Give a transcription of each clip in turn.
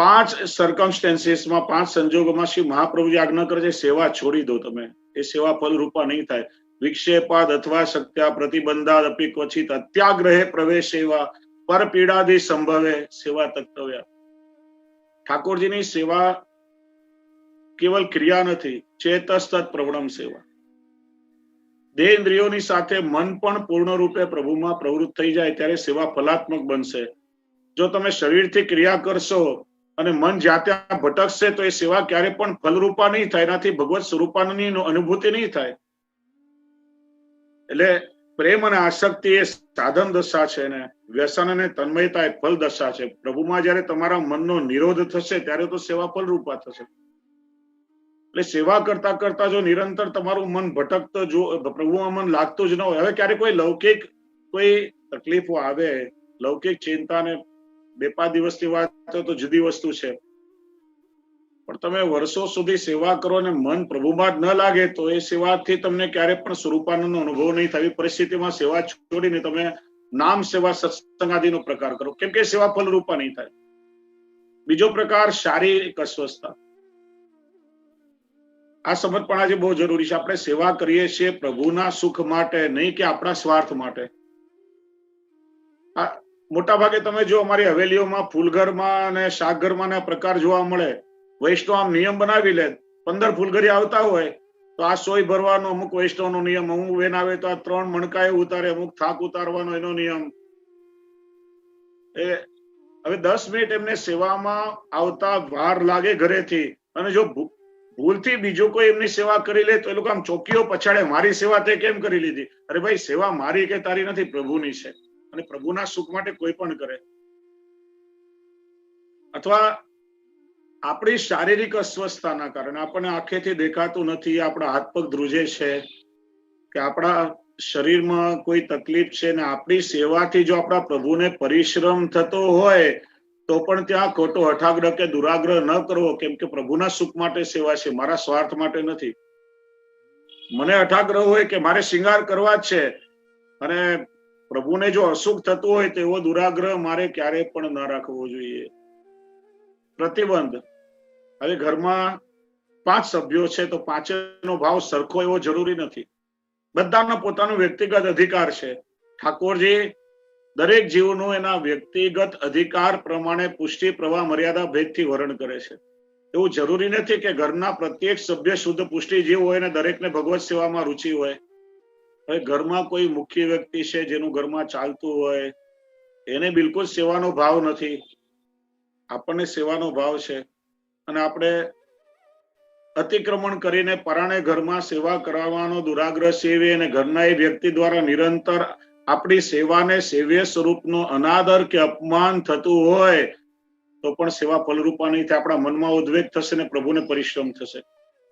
પાંચ સરકમસ્ટેન્સીસમાં પાંચ સંજોગોમાં શ્રી મહાપ્રભુજી આજ્ઞા કરે છે, સેવા છોડી દો તમે. એ સેવા ફલરૂપા નહીં થાય. વિક્ષેપાદ અથવા સત્યા પ્રતિબંધાદ અપી ક્વચિત અત્યાગ્રહે પ્રવેશ સેવા પર પીડાદી સંભવે સેવા તત્વ્ય ઠાકોરજીની સેવા કેવલ ક્રિયા નથી, ચેતસ્તત પ્રવણમ સેવા. દેહ ઇન્દ્રિયોની સાથે મન પણ પૂર્ણ રૂપે પ્રભુમાં પ્રવૃત્ત થઈ જાય, ત્યારે સેવા ફલાત્મક બનશે. જો તમે શરીરથી ક્રિયા કરશો અને મન જ્યાં ત્યાં ભટકશે તો એ સેવા ક્યારે પણ ફલરૂપા નહીં થાય, એનાથી ભગવત સ્વરૂપાની અનુભૂતિ નહીં થાય. એટલે પ્રેમ અને આસક્તિ એ સાધન દશા છે ને, વ્યસન અને તન્મયતા એ ફલ દશા છે. પ્રભુમાં જયારે તમારા મનનો નિરોધ થશે, ત્યારે તો સેવા ફલરૂપા થશે. એટલે સેવા કરતા કરતા જો નિરંતર તમારું મન ભટકતો જો, પ્રભુમાં મન લાગતું જ ન હોય. હવે ક્યારે કોઈ લૌકિક કોઈ તકલીફો આવે, લૌકિક ચિંતા ને બે પાંચ દિવસની વાત તો જુદી વસ્તુ છે. પણ તમે વર્ષો સુધી સેવા કરો અને મન પ્રભુમાં જ ન લાગે તો એ સેવાથી તમને ક્યારે પણ સ્વરૂપાનંદનો અનુભવ નહીં થાય. પરિસ્થિતિમાં સેવા છોડીને તમે નામ સેવા સત્સંગ આદિનો પ્રકાર કરો. કેમ કે સેવા ફલરૂપા નહીં થાય. બીજો પ્રકાર શારીરિક અસ્વસ્થતા. આ સમજ પણ આજે બહુ જરૂરી છે. આપણે સેવા કરીએ છીએ પ્રભુના સુખ માટે નહીં કે આપણા સ્વાર્થ માટે. મોટા ભાગે તમે જો અમારી હવેલીઓમાં ફૂલઘરમાં અને શાકઘરમાં પ્રકાર જોવા મળે, વૈષ્ણવ આમ નિયમ બનાવી લે, પંદર ફૂલઘરી આવતા હોય, તો આ સોય ભરવાનો અમુક વૈષ્ણવનો નિયમ, અમુક વેન આવે તો આ ત્રણ મણકાએ ઉતારે, અમુક થાક ઉતારવાનો એનો નિયમ. એ હવે દસ મિનિટ એમને સેવામાં આવતા વાર લાગે ઘરેથી, અને જો ભૂલથી બીજો કોઈ એમની સેવા કરી લે, તો એ લોકો આમ ચોકીઓ પછાડે, મારી સેવા તે કેમ કરી લીધી? અરે ભાઈ, સેવા મારી કે તારી નથી, પ્રભુની છે. અને પ્રભુના સુખ માટે કોઈ પણ કરે. અથવા આપણી શારીરિક અસ્વસ્થતાના કારણે આપણને આંખેથી દેખાતું નથી, આપણા હાથ પગ ધ્રુજે છે, કે આપણા શરીરમાં કોઈ તકલીફ છે ને આપણી સેવાથી જો આપણા પ્રભુને પરિશ્રમ થતો હોય, તો પણ ત્યાં ખોટો હઠાગ્રહ કે દુરાગ્રહ ન કરવો, કેમ કે પ્રભુના સુખ માટે સેવા છે, મારા સ્વાર્થ માટે નથી. મને હઠાગ્રહ હોય કે મારે શિંગાર કરવા જ છે, અને પ્રભુને જો અસુખ થતું હોય તો એવો દુરાગ્રહ મારે ક્યારેય પણ ન રાખવો જોઈએ. પ્રતિબંધ. હવે ઘરમાં પાંચ સભ્યો છે તો પાંચેનો ભાવ સરખો એવો જરૂરી નથી. બધાનો પોતાનો વ્યક્તિગત અધિકાર છે. ઠાકોરજી, દરેક જીવનું એના વ્યક્તિગત અધિકાર પ્રમાણે પુષ્ટિ, પ્રવાહ, મર્યાદા, ભેદથી વર્ણન કરે છે. એવું જરૂરી નથી કે ઘરના પ્રત્યેક સભ્ય શુદ્ધ પુષ્ટિ જીવ હોય ને દરેકને ભગવત સેવામાં રુચિ હોય. હવે ઘરમાં કોઈ મુખ્ય વ્યક્તિ છે જેનું ઘરમાં ચાલતું હોય, એને બિલકુલ સેવાનો ભાવ નથી. આપણને સેવાનો ભાવ છે. અને આપણે અતિક્રમણ કરીને પરાણે ઘરમાં સેવા કરવાનો દુરાગ્રહ સેવી અને ઘરના એ વ્યક્તિ દ્વારા નિરંતર આપણી સેવાને સેવ્ય સ્વરૂપનો અનાદર કે અપમાન થતું હોય, તો પણ સેવા ફલરૂપા નહીં આપણા મનમાં ઉદ્વેગ થશે ને પ્રભુને પરિશ્રમ થશે.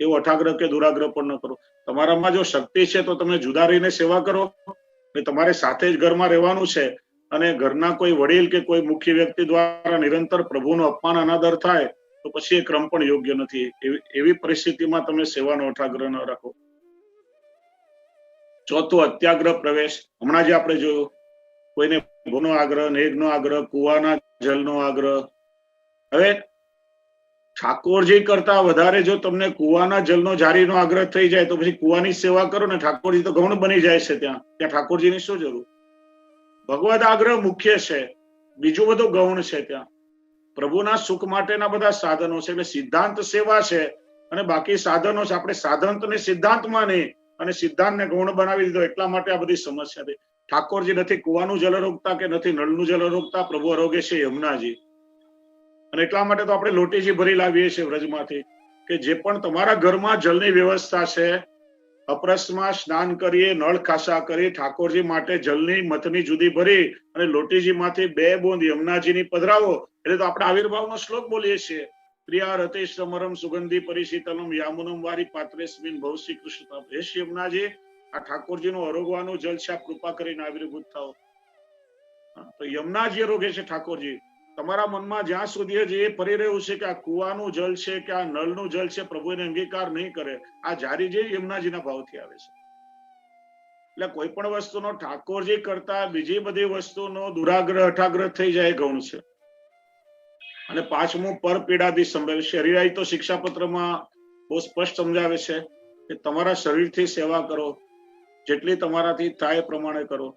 એવો અઠાગ્રહ કે દુરાગ્રહ પણ ન કરો. તમારામાં જો શક્તિ છે તો તમે જુદા રહીને સેવા કરો. ને તમારે સાથે જ ઘરમાં રહેવાનું છે. અને ઘરના કોઈ વડીલ કે કોઈ મુખ્ય વ્યક્તિ દ્વારા નિરંતર પ્રભુનો અપમાન અનાદર થાય, તો પછી એ ક્રમ પણ યોગ્ય નથી. એવી પરિસ્થિતિમાં તમે સેવાનો અઠાગ્રહ ન રાખો. ચોથો અત્યાગ્રહ પ્રવેશ. હમણાં જે આપણે જોયું. કોઈને ભૂનો આગ્રહ, નેગનો આગ્રહ, કુવાના જલનો આગ્રહ. હવે ઠાકોરજી કરતા વધારે જો તમને કુવાના જલનો જારીનો આગ્રહ થઈ જાય તો પછી કુવાની સેવા કરો ને ઠાકોરજી તો ગૌણ બની જાય છે ત્યાં. ત્યાં ઠાકોરજીની શું જરૂર? ભગવદ આગ્રહ મુખ્ય છે. બીજું બધું ગૌણ છે ત્યાં. પ્રભુના સુખ માટેના બધા સાધનો છે. એટલે સિદ્ધાંત સેવા છે અને બાકી સાધનો છે. આપણે સાધન સિદ્ધાંત સિદ્ધાંતમાં નહીં અને સિદ્ધાંતને ગૌણ બનાવી દીધો. એટલા માટે આ બધી સમસ્યા છે. ઠાકોરજી નથી કુવાનું જલ રોકતા કે નથી નળનું જલ રોકતા? પ્રભુ આરોગ્ય છે યમુનાજી. અને એટલા માટે તો આપણે લોટીજી ભરી લાવીએ છીએ વ્રજમાંથી કે જે પણ તમારા ઘરમાં જલની વ્યવસ્થા છે, અપરસમાં સ્નાન કરીએ, નળ ખાસા કરી ઠાકોરજી માટે જલની મથની જુદી ભરી અને લોટીજી માંથી બે બોંદ યમુનાજીની પધરાવો, એટલે તો આપણે આવિર્ભાવનો શ્લોક બોલીએ છીએ. પ્રિયા રતે સમરમ સુગંધી પરિશીતલમ યામુનમ વારી પાત્રેસ્મિન ભવ શ્રી કૃષ્ણ હે યમુનાજી, આ ઠાકોરજીનું અરોગવાનું જલ છે કૃપા કરીને આવિર્ભૂત થાઓ. તો યમુનાજી અરોગે છે ઠાકોરજી. તમારા મનમાં જ્યાં સુધી જ એ ફરી રહ્યું છે કે આ કુવાનું જલ છે કે આ નળનું જલ છે, પ્રભુ એને અંગીકાર નહીં કરે, આ જારી જે યમુનાજીના ભાવથી આવે છે. એટલે કોઈ પણ વસ્તુનો ઠાકોરજી કરતા, બીજી બધી વસ્તુનો દુરાગ્રહ, અઠાગ્રહ થઈ જાય ગૌણ છે. અને પાંચમું, પર પીડાથી સંભવ શરીરાઈ તો શિક્ષાપત્રમાં બહુ સ્પષ્ટ સમજાવે છે કે તમારા શરીરથી સેવા કરો, જેટલી તમારાથી થાય પ્રમાણે કરો.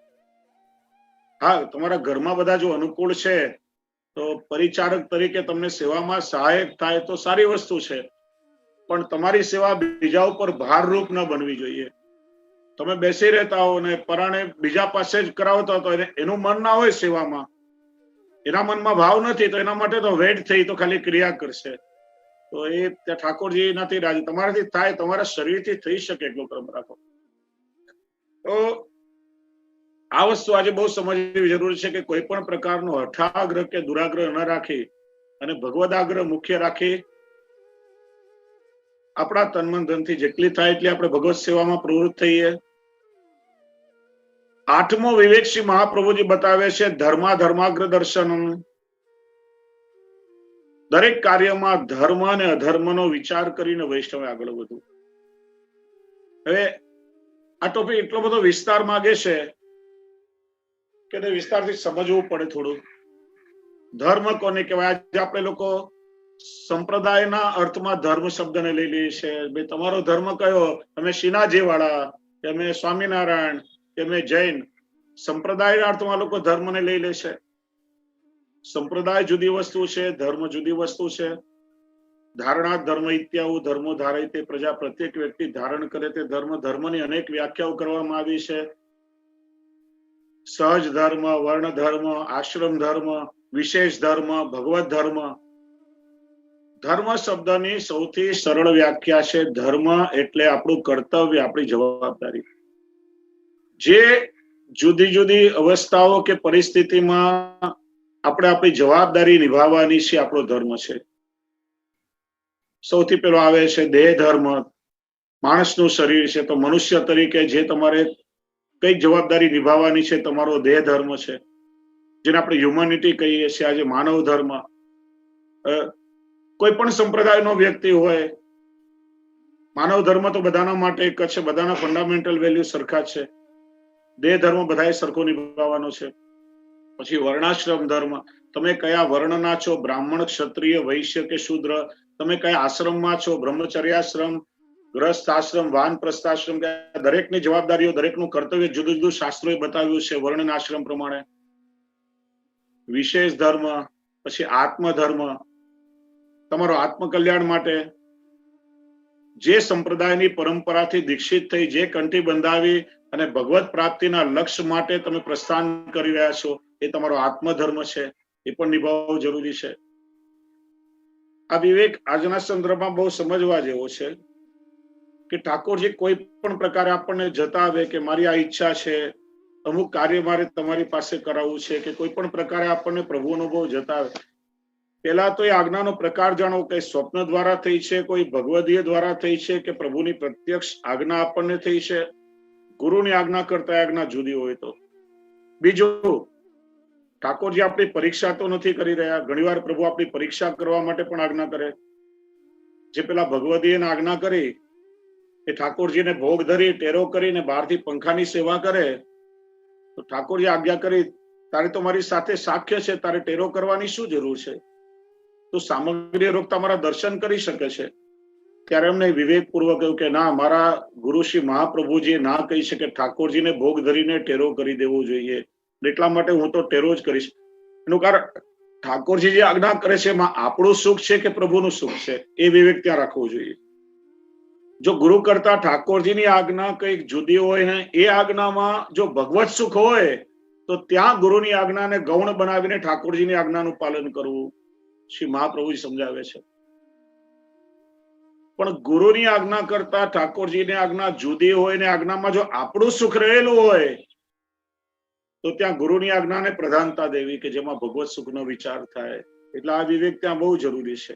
હા, તમારા ઘરમાં બધા જો અનુકૂળ છે તો પરિચારક તરીકે તમને સેવામાં સહાયક થાય તો સારી વસ્તુ છે. પણ તમારી સેવા બીજા ઉપર ભારરૂપ ન બનવી જોઈએ. તમે બેસી રહેતા હો ને પરાણે બીજા પાસે જ કરાવતા તો એને- મન ના હોય સેવામાં. એના મનમાં ભાવ નથી તો એના માટે તો વેટ થઈ તો ખાલી ક્રિયા કરશે. તો એ ત્યાં ઠાકોરજી નથી રાજી. તમારાથી થાય, તમારા શરીરથી થઈ શકે એટલો ક્રમ રાખો. તો આ વસ્તુ આજે બહુ સમજવી જરૂરી છે કે કોઈ પણ પ્રકારનો હઠાગ્રહ કે દુરાગ્રહ ન રાખી અને ભગવદાગ્રહ મુખ્ય રાખી આપણા તનમન ધનથી જેટલી થાય એટલી આપણે ભગવત સેવામાં પ્રવૃત્ત થઈએ. આઠમો વિવેકસિંહ મહાપ્રભુજી બતાવે છે ધર્મા ધર્માગ્ર દર્શન. દરેક કાર્યમાં ધર્મ અને અધર્મનો વિચાર કરીને વૈષ્ણવે આગળ વધવું. હવે આ ટોપિક એટલો બધો વિસ્તાર માંગે છે કે તે વિસ્તારથી સમજવું પડે થોડું. ધર્મ કોને કહેવાય? આજે આપણે લોકો સંપ્રદાયના અર્થમાં ધર્મ શબ્દને લઈ લઈએ છીએ. ભાઈ, તમારો ધર્મ કયો? તમે શિનાજી વાળા કે સ્વામિનારાયણ કે જૈન. સંપ્રદાયના અર્થમાં લોકો ધર્મને લઈ લે છે. સંપ્રદાય જુદી વસ્તુ છે, ધર્મ જુદી વસ્તુ છે. ધારણા ધર્મ ઇત્યાવું ધર્મો ધારે તે પ્રજા પ્રત્યેક વ્યક્તિ ધારણ કરે તે ધર્મ, ધર્મની અનેક વ્યાખ્યાઓ કરવામાં આવી છે. સહજ ધર્મ, વર્ણ ધર્મ, આશ્રમ ધર્મ, વિશેષ ધર્મ, ભગવત ધર્મ. ધર્મ શબ્દની સૌથી સરળ વ્યાખ્યા છે ધર્મ એટલે આપણું કર્તવ્ય, આપણી જવાબદારી. જે જુદી જુદી અવસ્થાઓ કે પરિસ્થિતિમાં આપણે આપણી જવાબદારી નિભાવવાની છે, આપણો ધર્મ છે. સૌથી પેલો આવે છે દેહ ધર્મ. માણસનું શરીર છે, તો મનુષ્ય તરીકે જે તમારે કઈ જવાબદારી નિભાવવાની છે? તમારો દેહ ધર્મ છે. જેને આપણે હ્યુમનિટી કહીએ છીએ, આજે માનવ ધર્મ. કોઈ પણ સંપ્રદાયનો વ્યક્તિ હોય, માનવ ધર્મ તો બધાના માટે એક છે, બધાના ફંડામેન્ટલ વેલ્યુ સરખા છે. દેહ ધર્મ બધાએ સરખો નિભાવવાનો છે. પછી વર્ણાશ્રમ ધર્મ. તમે કયા વર્ણના છો? બ્રાહ્મણ, ક્ષત્રિય, વૈશ્ય કે શુદ્ર? તમે કયા આશ્રમમાં છો? બ્રહ્મચર્યાશ્રમ ગ્રસ્ત આશ્રમ, વાન પ્રસ્થાશ્રમ દરેકની જવાબદારીઓ, દરેકનું કર્તવ્ય જુદું જુદું શાસ્ત્રોએ બતાવ્યું છે વર્ણન આશ્રમ પ્રમાણે. વિશેષ ધર્મ, પછી આત્મ ધર્મ તમારો આત્મકલ્યાણ માટે જે સંપ્રદાયની પરંપરાથી દીક્ષિત થઈ, જે કંઠી બંધાવી અને ભગવત પ્રાપ્તિના લક્ષ્ય માટે તમે પ્રસ્થાન કરી રહ્યા છો, એ તમારો આત્મધર્મ છે, એ પણ નિભાવવો જરૂરી છે. આ વિવેક આજના સંદર્ભમાં બહુ સમજવા જેવો છે. કે ઠાકોરજી કોઈ પણ પ્રકારે આપણને જતાવે કે મારી આ ઈચ્છા છે, અમુક કાર્ય મારે તમારી પાસે કરાવવું છે કે કોઈ પણ પ્રકારે આપણને પ્રભુ અનુભવ જતાવે. પેલા તો એ આજ્ઞાનો પ્રકાર જાણો કે સ્વપ્ન દ્વારા થઈ છે, કોઈ ભગવદીય દ્વારા થઈ છે કે પ્રભુની પ્રત્યક્ષ આજ્ઞા આપણને થઈ છે? ગુરુની આજ્ઞા કરતા આજ્ઞા જુદી હોય તો. બીજું, ઠાકોરજી આપણી પરીક્ષા તો નથી કરી રહ્યા. ઘણીવાર પ્રભુ આપણી પરીક્ષા કરવા માટે પણ આજ્ઞા કરે. જે પેલા ભગવદીએ આજ્ઞા કરી એ ઠાકોરજીને ભોગ ધરી, ટેરો કરીને બહારથી પંખાની સેવા કરે, તો ઠાકોરજી આજ્ઞા કરી, તારે તો મારી સાથે સાખ્ય છે, તારે ટેરો કરવાની શું જરૂર છે? તો સામગ્રી રોગ તમારા દર્શન કરી શકે છે. ત્યારે એમને વિવેકપૂર્વક કહ્યું કે, ના, મારા ગુરુ શ્રી મહાપ્રભુજી ના કહી શકે, ઠાકોરજીને ભોગ ધરીને ટેરો કરી દેવો જોઈએ. એટલા માટે હું તો ટેરો જ કરીશ. એનું કારણ, ઠાકોરજી જે આજ્ઞા કરે છે, એમાં આપણું સુખ છે કે પ્રભુનું સુખ છે? એ વિવેક ત્યાં રાખવું જોઈએ. જો ગુરુ કરતા ઠાકોરજીની આજ્ઞા કંઈક જુદી હોય ને એ આજ્ઞામાં જો ભગવત સુખ હોય, તો ત્યાં ગુરુની આજ્ઞાને ગૌણ બનાવીને ઠાકોરજીની આજ્ઞાનું પાલન કરવું શ્રી મહાપ્રભુજી સમજાવે છે. પણ ગુરુની આજ્ઞા કરતા ઠાકોરજીની આજ્ઞા જુદી હોય ને આજ્ઞામાં જો આપણું સુખ રહેલું હોય, તો ત્યાં ગુરુની આજ્ઞાને પ્રધાનતા દેવી કે જેમાં ભગવત સુખનો વિચાર થાય. એટલે આ વિવેક ત્યાં બહુ જરૂરી છે.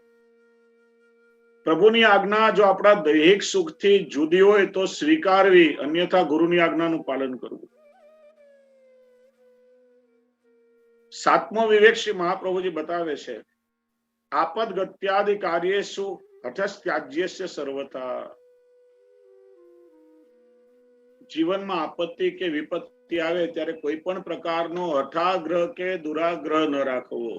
પ્રભુની આજ્ઞા જો આપણા દૈહિક સુખથી જુદી હોય તો સ્વીકારવી અન્યથા ગુરુની આજ્ઞાનું પાલન કરવું. સાતમો વિવેક શ્રી મહાપ્રભુજી બતાવે છે આપદ ગત્યાદિ કાર્યેશુ હઠસ્ત્યાજ્યસ્ય સર્વતા જીવનમાં આપત્તિ કે વિપત્તિ આવે ત્યારે કોઈ પણ પ્રકારનો હઠાગ્રહ કે દુરાગ્રહ ન રાખવો.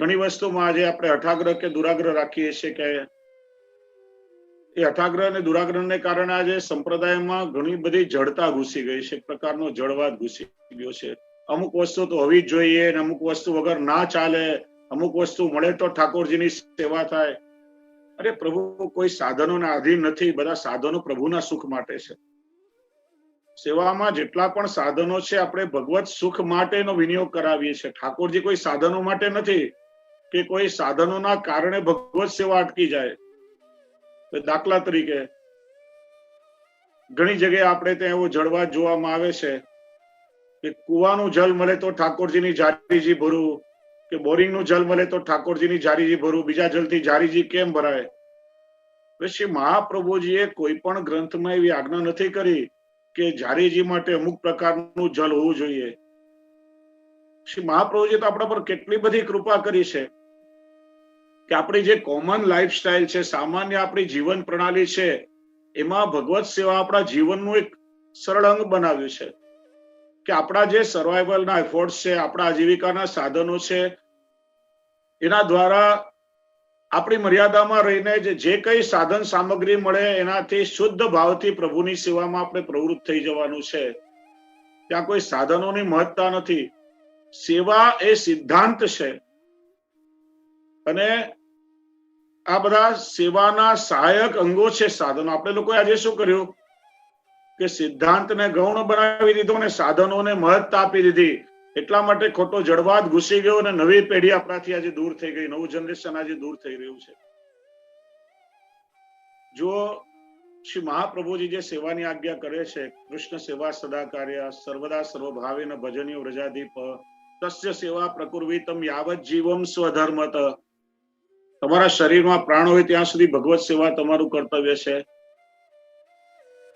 ઘણી વસ્તુમાં આજે આપણે અઠાગ્રહ કે દુરાગ્રહ રાખીએ છીએ કે એ અઠાગ્રહ અને દુરાગ્રહને કારણે આજે સંપ્રદાયમાં ઘણી બધી જડતા ઘૂસી ગઈ છે પ્રકારનો જળવાદ ઘૂસી ગયો છે. અમુક વસ્તુ તો હોવી જ જોઈએ અને અમુક વસ્તુ વગર ના ચાલે, અમુક વસ્તુ મળે તો ઠાકોરજીની સેવા થાય. અરે પ્રભુ, કોઈ સાધનોના આધીન નથી, બધા સાધનો પ્રભુના સુખ માટે છે. સેવામાં જેટલા પણ સાધનો છે, આપણે ભગવત સુખ માટેનો વિનિયોગ કરાવીએ છીએ. ઠાકોરજી કોઈ સાધનો માટે નથી કે કોઈ સાધનોના કારણે ભગવત સેવા અટકી જાય દાખલા તરીકે ઘણી જગ્યાએ આપણે ત્યાં એવો જળવાદ જોવામાં આવે છે કે કુવાનું જલ મળે તો ઠાકોરજીની જારીજી ભરવું કે બોરિંગનું જલ મળે તો ઠાકોરજીની જારીજી ભરવું બીજા જલથી જારીજી કેમ ભરાય? પછી મહાપ્રભુજીએ કોઈ પણ ગ્રંથમાં એવી આજ્ઞા નથી કરી કે જારીજી માટે અમુક પ્રકારનું જલ હોવું જોઈએ. શ્રી મહાપ્રભુજી તો આપણા પર કેટલી બધી કૃપા કરી છે કે આપણી જે કોમન લાઈફસ્ટાઈલ છે, સામાન્ય આપણી જીવન પ્રણાલી છે, એમાં ભગવત સેવા આપણા જીવનનું એક સરળ અંગ બનાવ્યું છે. કે આપણા જે સર્વાઈવલના એફોર્ટ્સ છે, આપણા આજીવિકાના સાધનો છે, એના દ્વારા આપણી મર્યાદામાં રહીને જે કઈ સાધન સામગ્રી મળે, એનાથી શુદ્ધ ભાવથી પ્રભુની સેવામાં આપણે પ્રવૃત્ત થઈ જવાનું છે. ત્યાં કોઈ સાધનોની મહત્તા નથી. સેવા એ સિદ્ધાંત છે. અને આ બધા સેવાના સહાયક અંગો છે સાધનો. આપણે લોકોએ આજે શું કર્યું? કે સિદ્ધાંતને ગૌણ બનાવી દીધો અને સાધનોને મહત્તા આપી દીધી. એટલા માટે ખોટો જડવાદ ઘૂસી ગયો અને નવી પેઢી આપણાથી આજે દૂર થઈ ગઈ. નવું જનરેશન આજે દૂર થઈ રહ્યું છે. જો શ્રી મહાપ્રભુજી જે સેવાની આજ્ઞા કરે છે, કૃષ્ણ સેવા સદા કાર્ય સર્વદા સર્વભાવે ભજનીય વ્રજાદીપ તસ્ય સેવા પ્રકુર્વિતમ યાવત જીવમ સ્વધર્મત. તમારા શરીરમાં પ્રાણ હોય ત્યાં સુધી ભગવત સેવા તમારું કર્તવ્ય છે.